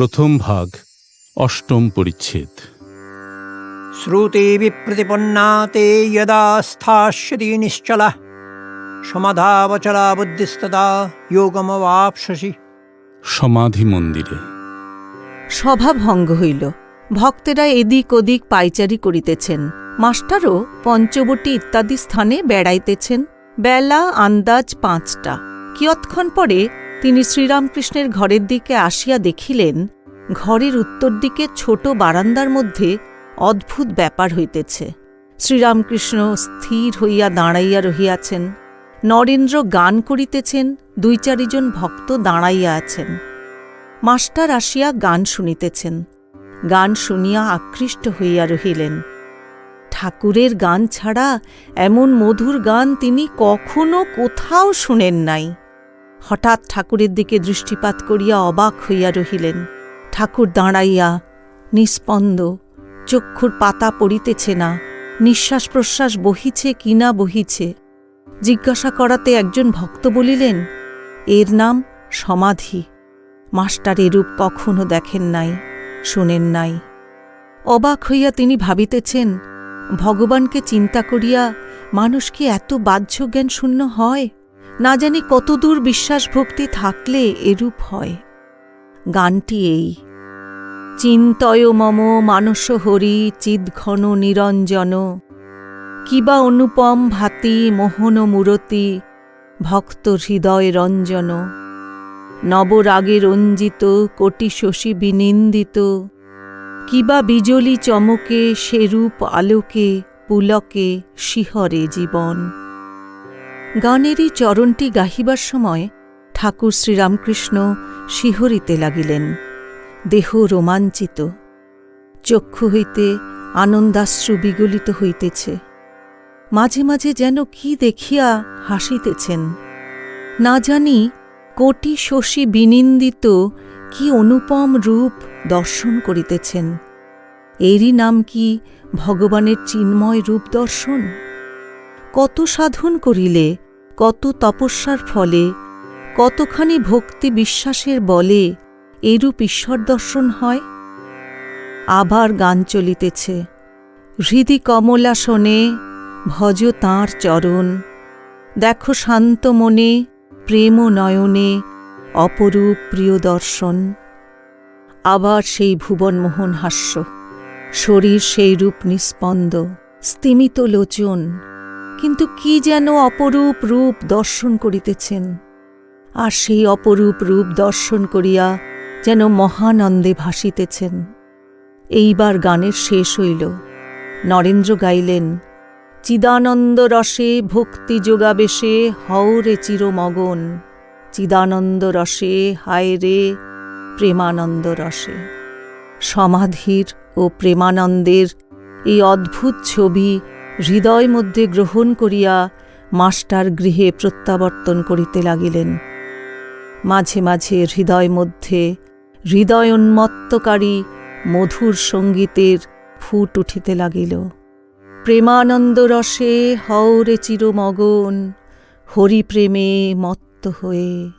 প্রথম ভাগ অষ্টম পরিচ্ছেদ। শ্রুতি প্রতিপন্নাতে যদা স্থিতি নিশ্চলা সমাধাবচলা বুদ্ধিস্তদা যোগমবাপসি সমাধি মন্দিরে। সভা ভঙ্গ হইল। ভক্তেরা এদিক ওদিক পাইচারি করিতেছেন। মাস্টারও পঞ্চবটি ইত্যাদি স্থানে বেড়াইতেছেন। বেলা আন্দাজ পাঁচটা। কিয়ৎক্ষণ পরে তিনি শ্রীরামকৃষ্ণের ঘরের দিকে আসিয়া দেখিলেন, ঘরের উত্তর দিকে ছোট বারান্দার মধ্যে অদ্ভুত ব্যাপার হইতেছে। শ্রীরামকৃষ্ণ স্থির হইয়া দাঁড়াইয়া রহিয়াছেন। নরেন্দ্র গান করিতেছেন, দুই চারিজন ভক্ত দাঁড়াইয়া আছেন। মাস্টার আসিয়া গান শুনিতেছেন। গান শুনিয়া আকৃষ্ট হইয়া রহিলেন। ঠাকুরের গান ছাড়া এমন মধুর গান তিনি কখনো কোথাও শুনেন নাই। হঠাৎ ঠাকুরের দিকে দৃষ্টিপাত করিয়া অবাক হইয়া রহিলেন। ঠাকুর দাঁড়াইয়া নিস্পন্দ, চক্ষুর পাতা পড়িতেছে না নিঃশ্বাস প্রশ্বাস বহিছে কি না বহিছে। জিজ্ঞাসা করাতে একজন ভক্ত বলিলেন, এর নাম সমাধি। মাস্টার এরূপ কখনো দেখেন নাই, শোনেন নাই। অবাক হইয়া তিনি ভাবিতেছেন, ভগবানকে চিন্তা করিয়া মানুষ কি এত বাহ্য জ্ঞান শূন্য হয়? না জানি কতদূর বিশ্বাস ভক্তি থাকলে এরূপ হয়। গানটি এই। চিন্তয় মম মানস হরি চিদ্ঘন নিরঞ্জন। কিবা অনুপম ভাতি মোহন মূরতি, ভক্ত হৃদয় রঞ্জন। নবরাগে রঞ্জিত, কোটি শশী বিনিন্দিত। কিবা বিজলি চমকে, সেরূপ আলোকে, পুলকে শিহরে জীবন। গানেরই চরণটি গাহিবার সময় ঠাকুর শ্রীরামকৃষ্ণ শিহরিতে লাগিলেন। দেহ রোমাঞ্চিত। চক্ষু হইতে আনন্দাশ্রু বিগলিত হইতেছে। মাঝে মাঝে যেন কি দেখিয়া হাসিতেছেন। না জানি কোটি শশী বিনিন্দিত কি অনুপম রূপ দর্শন করিতেছেন। এরই নাম কি ভগবানের চিন্ময় রূপ দর্শন? কত সাধন করিলে, কত তপস্যার ফলে, কতখানি ভক্তি বিশ্বাসের বলে এরূপ ঈশ্বর দর্শন হয়? আবার গান চলিতেছে। হৃদি কমলাসনে ভজ তাঁর চরণ। দেখো শান্ত মনে, প্রেম নয়নে অপরূপ প্রিয় দর্শন। আবার সেই ভুবনমোহন হাস্য। শরীর সেই রূপ নিস্পন্দ, স্তিমিত লোচন। কিন্তু কি যেন অপরূপ রূপ দর্শন করিতেছেন। আর সেই অপরূপ রূপ দর্শন করিয়া যেন মহানন্দে ভাসিতেছেন। এইবার গানের শেষ হইল। নরেন্দ্র গাইলেন, চিদানন্দ রসে ভক্তি যোগাবেশে হওরে চিরমগন। চিদানন্দ রসে, হায় রে প্রেমানন্দ রসে। সমাধির ও প্রেমানন্দের এই অদ্ভুত ছবি হৃদয় মধ্যে গ্রহণ করিয়া মাস্টার গৃহে প্রত্যাবর্তন করিতে লাগিলেন। মাঝে মাঝে হৃদয় মধ্যে হৃদয় উন্মত্তকারী মধুর সঙ্গীতের ফুট উঠিতে লাগিল। প্রেমানন্দ রসে হওরে চিরমগন, হরিপ্রেমে মত্ত হয়ে